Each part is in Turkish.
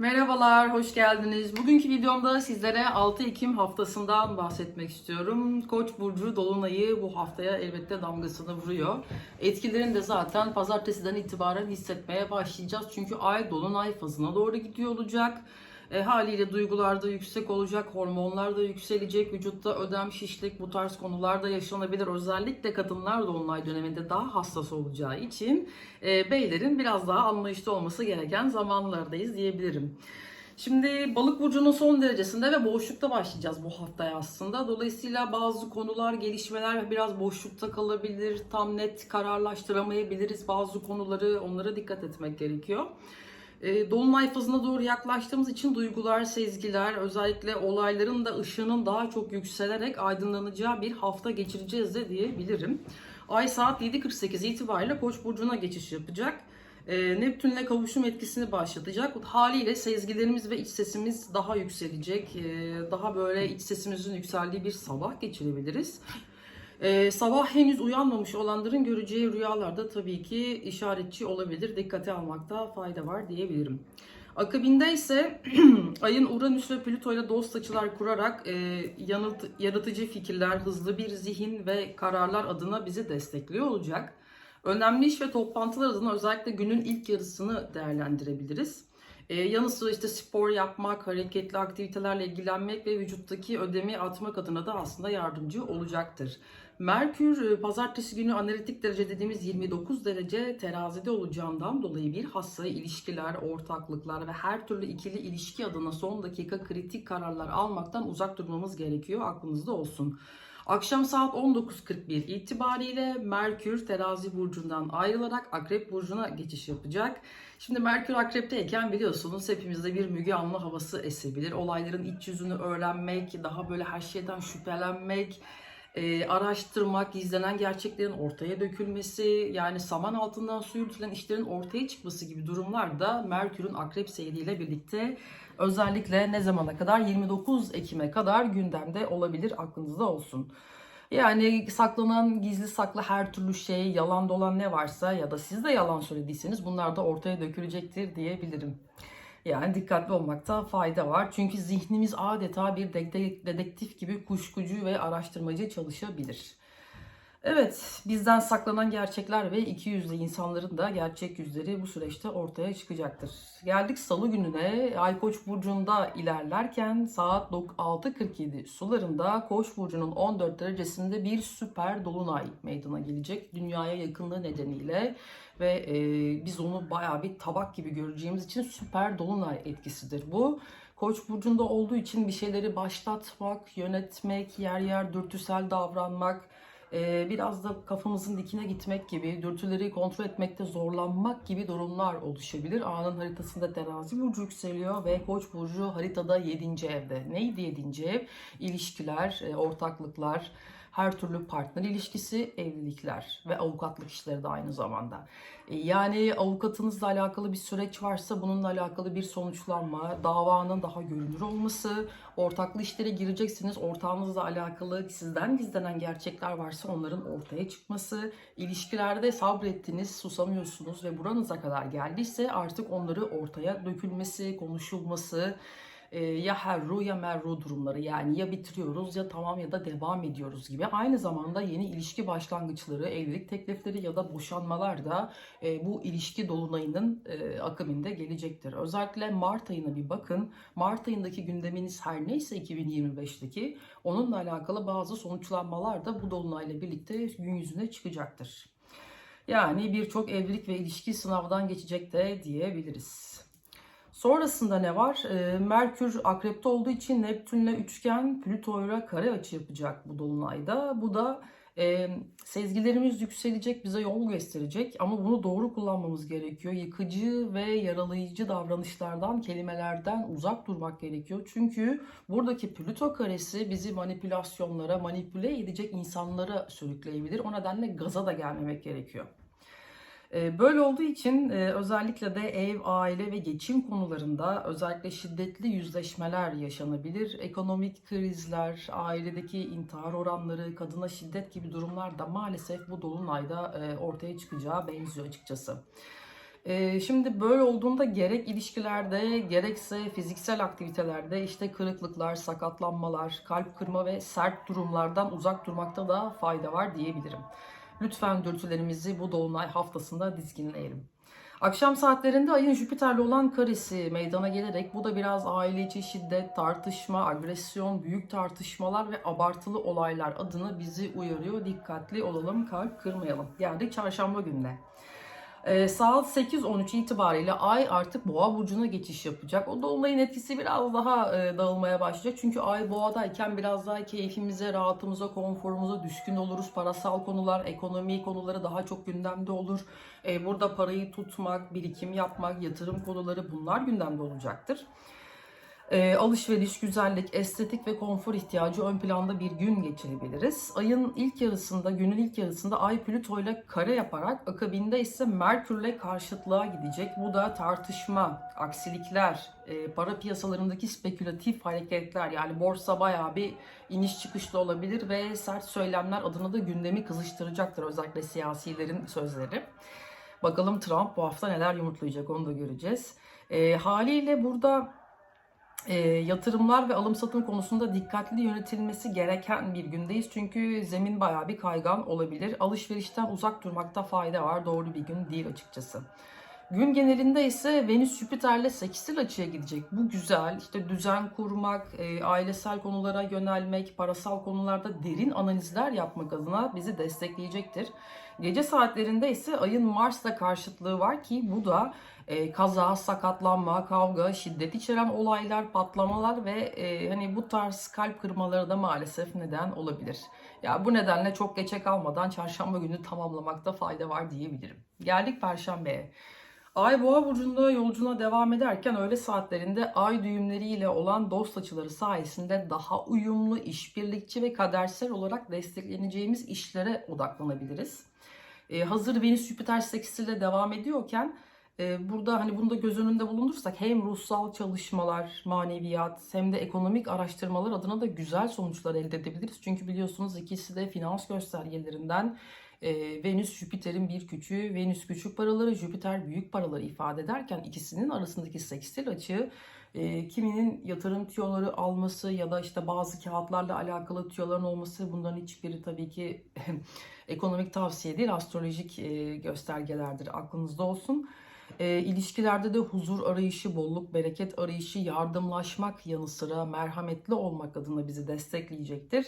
Merhabalar, hoş geldiniz. Bugünkü videomda sizlere 6 Ekim haftasından bahsetmek istiyorum. Koç burcu dolunayı bu haftaya elbette damgasını vuruyor. Etkilerini de zaten pazartesiden itibaren hissetmeye başlayacağız. Çünkü ay dolunay fazına doğru gidiyor olacak. E, haliyle duygular da yüksek olacak, hormonlar da yükselecek, vücutta ödem, şişlik bu tarz konular da yaşanabilir. Özellikle kadınlar dolunay döneminde daha hassas olacağı için e, beylerin biraz daha anlayışlı olması gereken zamanlardayız diyebilirim. Şimdi balık burcunun son derecesinde ve boşlukta başlayacağız bu haftaya aslında. Dolayısıyla bazı konular, gelişmeler biraz boşlukta kalabilir. Tam net kararlaştıramayabiliriz bazı konuları. Onlara dikkat etmek gerekiyor. E, Dolunay fazına doğru yaklaştığımız için duygular, sezgiler, özellikle olayların da ışığının daha çok yükselerek aydınlanacağı bir hafta geçireceğiz de diyebilirim. Ay saat 7.48 itibariyle Koç burcuna geçiş yapacak. E, Neptünle kavuşum etkisini başlatacak. Haliyle sezgilerimiz ve iç sesimiz daha yükselecek. E, daha böyle iç sesimizin yükseldiği bir sabah geçirebiliriz. Ee, sabah henüz uyanmamış olanların göreceği rüyalarda tabii ki işaretçi olabilir. Dikkate almakta fayda var diyebilirim. Akabinde ise ayın Uranüs ve Plüto ile dost açılar kurarak e, yanıt, yaratıcı fikirler, hızlı bir zihin ve kararlar adına bizi destekliyor olacak. Önemli iş ve toplantılar adına özellikle günün ilk yarısını değerlendirebiliriz. Ee, yanı sıra işte spor yapmak, hareketli aktivitelerle ilgilenmek ve vücuttaki ödemi atmak adına da aslında yardımcı olacaktır. Merkür e, pazartesi günü analitik derece dediğimiz 29 derece terazide olacağından dolayı bir hassa ilişkiler, ortaklıklar ve her türlü ikili ilişki adına son dakika kritik kararlar almaktan uzak durmamız gerekiyor. Aklınızda olsun. Akşam saat 19.41 itibariyle Merkür terazi burcundan ayrılarak Akrep burcuna geçiş yapacak. Şimdi Merkür Akrep'teyken biliyorsunuz hepimizde bir Müge Anlı havası esebilir. Olayların iç yüzünü öğrenmek, daha böyle her şeyden şüphelenmek, e, araştırmak, gizlenen gerçeklerin ortaya dökülmesi, yani saman altından su yürütülen işlerin ortaya çıkması gibi durumlarda Merkür'ün Akrep seyriyle birlikte özellikle ne zamana kadar 29 Ekim'e kadar gündemde olabilir aklınızda olsun. Yani saklanan gizli saklı her türlü şey, yalan dolan ne varsa ya da siz de yalan söylediyseniz bunlar da ortaya dökülecektir diyebilirim. Yani dikkatli olmakta fayda var. Çünkü zihnimiz adeta bir dedektif gibi kuşkucu ve araştırmacı çalışabilir. Evet, bizden saklanan gerçekler ve iki yüzlü insanların da gerçek yüzleri bu süreçte ortaya çıkacaktır. Geldik salı gününe. Ay Koç burcunda ilerlerken saat 6.47 sularında Koç burcunun 14 derecesinde bir süper dolunay meydana gelecek. Dünyaya yakınlığı nedeniyle ve e, biz onu bayağı bir tabak gibi göreceğimiz için süper dolunay etkisidir bu. Koç burcunda olduğu için bir şeyleri başlatmak, yönetmek, yer yer dürtüsel davranmak, e, biraz da kafamızın dikine gitmek gibi, dürtüleri kontrol etmekte zorlanmak gibi durumlar oluşabilir. Anın haritasında terazi burcu yükseliyor ve koç burcu haritada 7. evde. Neydi 7. ev? İlişkiler, e, ortaklıklar, her türlü partner ilişkisi, evlilikler ve avukatlık işleri de aynı zamanda. E, yani avukatınızla alakalı bir süreç varsa bununla alakalı bir sonuçlanma, davanın daha görünür olması, ortaklı işlere gireceksiniz, ortağınızla alakalı sizden gizlenen gerçekler varsa onların ortaya çıkması, ilişkilerde sabrettiniz, susamıyorsunuz ve buranıza kadar geldiyse artık onları ortaya dökülmesi, konuşulması, e, ya herru ya merru durumları yani ya bitiriyoruz ya tamam ya da devam ediyoruz gibi. Aynı zamanda yeni ilişki başlangıçları, evlilik teklifleri ya da boşanmalar da e, bu ilişki dolunayının e, akabinde gelecektir. Özellikle Mart ayına bir bakın. Mart ayındaki gündeminiz her neyse 2025'teki onunla alakalı bazı sonuçlanmalar da bu dolunayla birlikte gün yüzüne çıkacaktır. Yani birçok evlilik ve ilişki sınavdan geçecek de diyebiliriz. Sonrasında ne var? E, Merkür akrepte olduğu için Neptünle üçgen Plüto'yla kare açı yapacak bu dolunayda. Bu da e, sezgilerimiz yükselecek, bize yol gösterecek ama bunu doğru kullanmamız gerekiyor. Yıkıcı ve yaralayıcı davranışlardan, kelimelerden uzak durmak gerekiyor. Çünkü buradaki Plüto karesi bizi manipülasyonlara, manipüle edecek insanlara sürükleyebilir. O nedenle gaza da gelmemek gerekiyor. Ee, böyle olduğu için e, özellikle de ev, aile ve geçim konularında özellikle şiddetli yüzleşmeler yaşanabilir. Ekonomik krizler, ailedeki intihar oranları, kadına şiddet gibi durumlar da maalesef bu dolunayda e, ortaya çıkacağı benziyor açıkçası. Ee, şimdi böyle olduğunda gerek ilişkilerde gerekse fiziksel aktivitelerde işte kırıklıklar, sakatlanmalar, kalp kırma ve sert durumlardan uzak durmakta da fayda var diyebilirim. Lütfen dürtülerimizi bu dolunay haftasında dizginleyelim. Akşam saatlerinde ayın Jüpiter'le olan karesi meydana gelerek bu da biraz aile içi şiddet, tartışma, agresyon, büyük tartışmalar ve abartılı olaylar adına bizi uyarıyor. Dikkatli olalım, kalp kırmayalım. Geldik çarşamba gününe. Ee, saat 8.13 itibariyle Ay artık Boğa burcuna geçiş yapacak. O dolunayın etkisi biraz daha e, dağılmaya başlayacak. Çünkü Ay Boğa'dayken biraz daha keyfimize, rahatımıza, konforumuza düşkün oluruz. Parasal konular, ekonomi konuları daha çok gündemde olur. E, burada parayı tutmak, birikim yapmak, yatırım konuları bunlar gündemde olacaktır. E, alışveriş, güzellik, estetik ve konfor ihtiyacı ön planda bir gün geçirebiliriz. Ayın ilk yarısında, günün ilk yarısında Ay Plüto ile kare yaparak akabinde ise Merkürle karşıtlığa gidecek. Bu da tartışma, aksilikler, e, para piyasalarındaki spekülatif hareketler yani borsa bayağı bir iniş çıkışlı olabilir ve sert söylemler adına da gündemi kızıştıracaktır özellikle siyasilerin sözleri. Bakalım Trump bu hafta neler yumurtlayacak onu da göreceğiz. E, haliyle burada e, yatırımlar ve alım satım konusunda dikkatli yönetilmesi gereken bir gündeyiz. Çünkü zemin bayağı bir kaygan olabilir. Alışverişten uzak durmakta fayda var. Doğru bir gün değil açıkçası. Gün genelinde ise Venüs Jüpiter'le seksil açıya gidecek. Bu güzel. İşte düzen kurmak, e, ailesel konulara yönelmek, parasal konularda derin analizler yapmak adına bizi destekleyecektir. Gece saatlerinde ise ayın Mars'la karşıtlığı var ki bu da e, kaza, sakatlanma, kavga, şiddet içeren olaylar, patlamalar ve e, hani bu tarz kalp kırmaları da maalesef neden olabilir. Ya bu nedenle çok geçe kalmadan çarşamba günü tamamlamakta fayda var diyebilirim. Geldik perşembeye. Ay boğa burcunda yolculuğuna devam ederken öğle saatlerinde ay düğümleriyle olan dost açıları sayesinde daha uyumlu, işbirlikçi ve kadersel olarak destekleneceğimiz işlere odaklanabiliriz. Ee, hazır Venüs Jüpiter seksisiyle devam ediyorken e, burada hani bunu da göz önünde bulundursak hem ruhsal çalışmalar, maneviyat hem de ekonomik araştırmalar adına da güzel sonuçlar elde edebiliriz. Çünkü biliyorsunuz ikisi de finans göstergelerinden e, Venüs Jüpiter'in bir küçüğü, Venüs küçük paraları, Jüpiter büyük paraları ifade ederken ikisinin arasındaki sekstil açığı e, kiminin yatırım tüyoları alması ya da işte bazı kağıtlarla alakalı tüyoların olması bunların hiçbiri tabii ki ekonomik tavsiye değil astrolojik e, göstergelerdir aklınızda olsun. E, ilişkilerde de huzur arayışı, bolluk, bereket arayışı, yardımlaşmak yanı sıra merhametli olmak adına bizi destekleyecektir.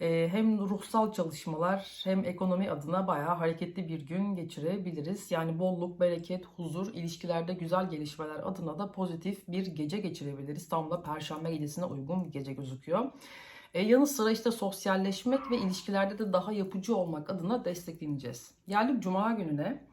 E, hem ruhsal çalışmalar hem ekonomi adına bayağı hareketli bir gün geçirebiliriz. Yani bolluk, bereket, huzur, ilişkilerde güzel gelişmeler adına da pozitif bir gece geçirebiliriz. Tam da perşembe gecesine uygun bir gece gözüküyor. E, yanı sıra işte sosyalleşmek ve ilişkilerde de daha yapıcı olmak adına destekleneceğiz. Geldik Cuma gününe.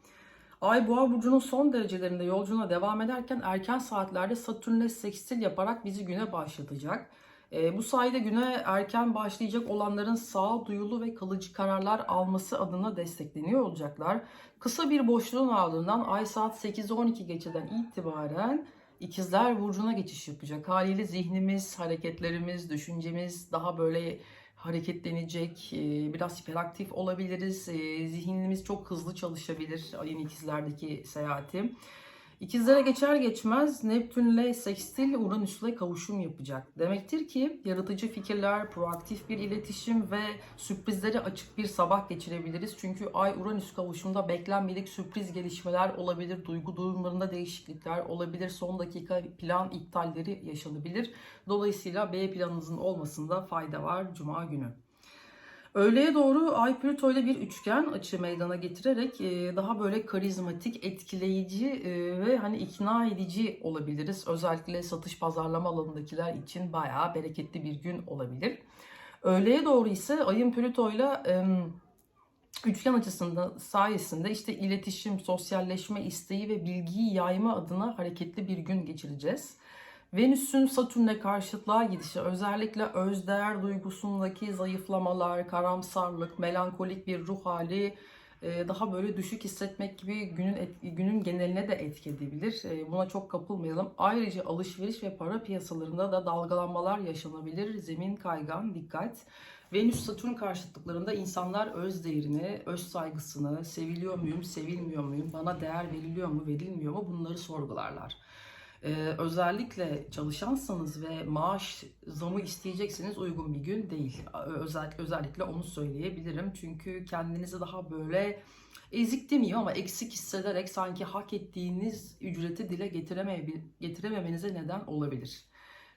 Ay Boğa burcunun son derecelerinde yolculuğuna devam ederken erken saatlerde Satürn'le sekstil yaparak bizi güne başlatacak. E, bu sayede güne erken başlayacak olanların sağduyulu ve kalıcı kararlar alması adına destekleniyor olacaklar. Kısa bir boşluğun ardından ay saat 8-12 geçeden itibaren İkizler Burcu'na geçiş yapacak. Haliyle zihnimiz, hareketlerimiz, düşüncemiz daha böyle hareketlenecek, e, biraz hiperaktif olabiliriz. E, zihnimiz çok hızlı çalışabilir ayın ikizlerdeki seyahati. İkizlere geçer geçmez Neptünle sekstil Uranüs'le kavuşum yapacak. Demektir ki yaratıcı fikirler, proaktif bir iletişim ve sürprizlere açık bir sabah geçirebiliriz. Çünkü Ay Uranüs kavuşumda beklenmedik sürpriz gelişmeler olabilir, duygu durumlarında değişiklikler olabilir, son dakika plan iptalleri yaşanabilir. Dolayısıyla B planınızın olmasında fayda var Cuma günü. Öğleye doğru Ay Plüto ile bir üçgen açı meydana getirerek e, daha böyle karizmatik, etkileyici e, ve hani ikna edici olabiliriz. Özellikle satış pazarlama alanındakiler için bayağı bereketli bir gün olabilir. Öğleye doğru ise Ayın Plüto ile üçgen açısında sayesinde işte iletişim, sosyalleşme isteği ve bilgiyi yayma adına hareketli bir gün geçireceğiz. Venüs'ün Satürn'e karşıtlığa gidişi özellikle özdeğer duygusundaki zayıflamalar, karamsarlık, melankolik bir ruh hali, e, daha böyle düşük hissetmek gibi günün günün geneline de etki edebilir. E, buna çok kapılmayalım. Ayrıca alışveriş ve para piyasalarında da dalgalanmalar yaşanabilir. Zemin kaygan, dikkat. Venüs-Satürn karşıtlıklarında insanlar öz değerini, öz saygısını, seviliyor muyum, sevilmiyor muyum, bana değer veriliyor mu, verilmiyor mu bunları sorgularlar. Ee, özellikle çalışansanız ve maaş zamı isteyecekseniz uygun bir gün değil. Özellikle, özellikle onu söyleyebilirim. Çünkü kendinizi daha böyle ezik demiyor ama eksik hissederek sanki hak ettiğiniz ücreti dile getirememenize neden olabilir.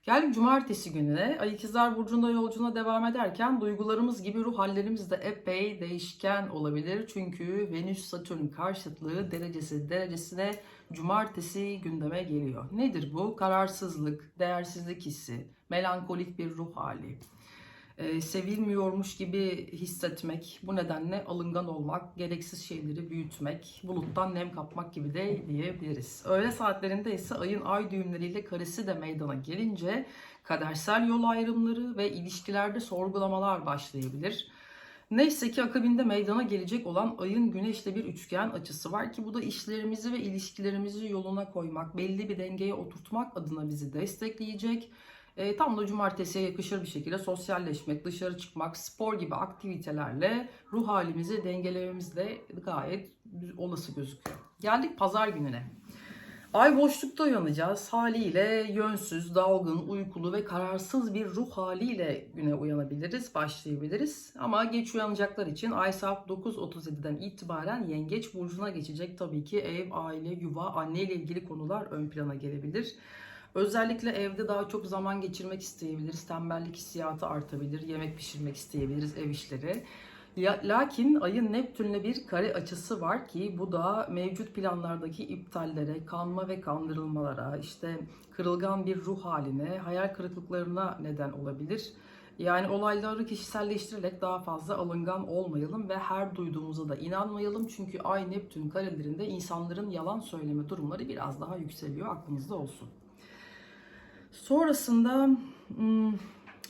Geldik cumartesi gününe. Ay İkizler Burcu'nda yolculuğuna devam ederken duygularımız gibi ruh hallerimiz de epey değişken olabilir. Çünkü Venüs-Satürn karşıtlığı derecesi derecesine cumartesi gündeme geliyor. Nedir bu? Kararsızlık, değersizlik hissi, melankolik bir ruh hali. Ee, sevilmiyormuş gibi hissetmek, bu nedenle alıngan olmak, gereksiz şeyleri büyütmek, buluttan nem kapmak gibi de diyebiliriz. Öğle saatlerinde ise ayın ay düğümleriyle karesi de meydana gelince kadersel yol ayrımları ve ilişkilerde sorgulamalar başlayabilir. Neyse ki akabinde meydana gelecek olan ayın güneşle bir üçgen açısı var ki bu da işlerimizi ve ilişkilerimizi yoluna koymak, belli bir dengeye oturtmak adına bizi destekleyecek. E, tam da cumartesiye yakışır bir şekilde sosyalleşmek, dışarı çıkmak, spor gibi aktivitelerle ruh halimizi dengelememiz de gayet olası gözüküyor. Geldik pazar gününe. Ay boşlukta uyanacağız. Haliyle yönsüz, dalgın, uykulu ve kararsız bir ruh haliyle güne uyanabiliriz, başlayabiliriz. Ama geç uyanacaklar için ay saat 9.37'den itibaren Yengeç burcuna geçecek. Tabii ki ev, aile, yuva, anne ile ilgili konular ön plana gelebilir. Özellikle evde daha çok zaman geçirmek isteyebiliriz. Tembellik hissiyatı artabilir. Yemek pişirmek isteyebiliriz ev işleri. Lakin ayın Neptün'le bir kare açısı var ki bu da mevcut planlardaki iptallere, kanma ve kandırılmalara, işte kırılgan bir ruh haline, hayal kırıklıklarına neden olabilir. Yani olayları kişiselleştirerek daha fazla alıngan olmayalım ve her duyduğumuza da inanmayalım. Çünkü Ay Neptün karelerinde insanların yalan söyleme durumları biraz daha yükseliyor. Aklınızda olsun. Sonrasında hmm,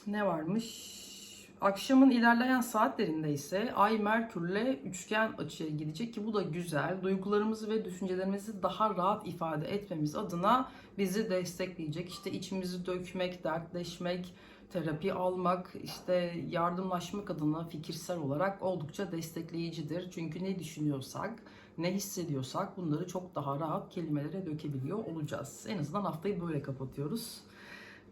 ne varmış? Akşamın ilerleyen saatlerinde ise Ay Merkür'le üçgen açıya gidecek ki bu da güzel. Duygularımızı ve düşüncelerimizi daha rahat ifade etmemiz adına bizi destekleyecek. İşte içimizi dökmek, dertleşmek, terapi almak, işte yardımlaşmak adına fikirsel olarak oldukça destekleyicidir. Çünkü ne düşünüyorsak, ne hissediyorsak bunları çok daha rahat kelimelere dökebiliyor olacağız. En azından haftayı böyle kapatıyoruz.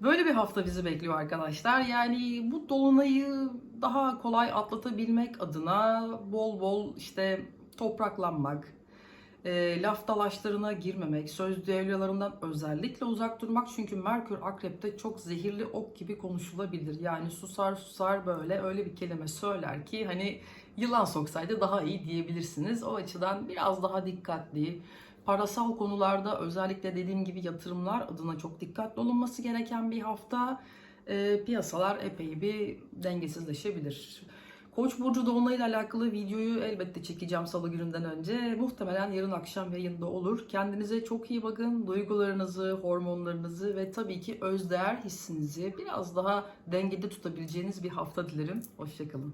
Böyle bir hafta bizi bekliyor arkadaşlar. Yani bu dolunayı daha kolay atlatabilmek adına bol bol işte topraklanmak, e, laf dalaşlarına girmemek, söz düellolarından özellikle uzak durmak. Çünkü Merkür Akrep'te çok zehirli ok gibi konuşulabilir. Yani susar susar böyle öyle bir kelime söyler ki hani yılan soksaydı daha iyi diyebilirsiniz. O açıdan biraz daha dikkatli, parasal konularda özellikle dediğim gibi yatırımlar adına çok dikkatli olunması gereken bir hafta. E, piyasalar epey bir dengesizleşebilir. Koç burcu dolunayla alakalı videoyu elbette çekeceğim salı gününden önce. Muhtemelen yarın akşam yayında olur. Kendinize çok iyi bakın. Duygularınızı, hormonlarınızı ve tabii ki özdeğer hissinizi biraz daha dengede tutabileceğiniz bir hafta dilerim. Hoşçakalın.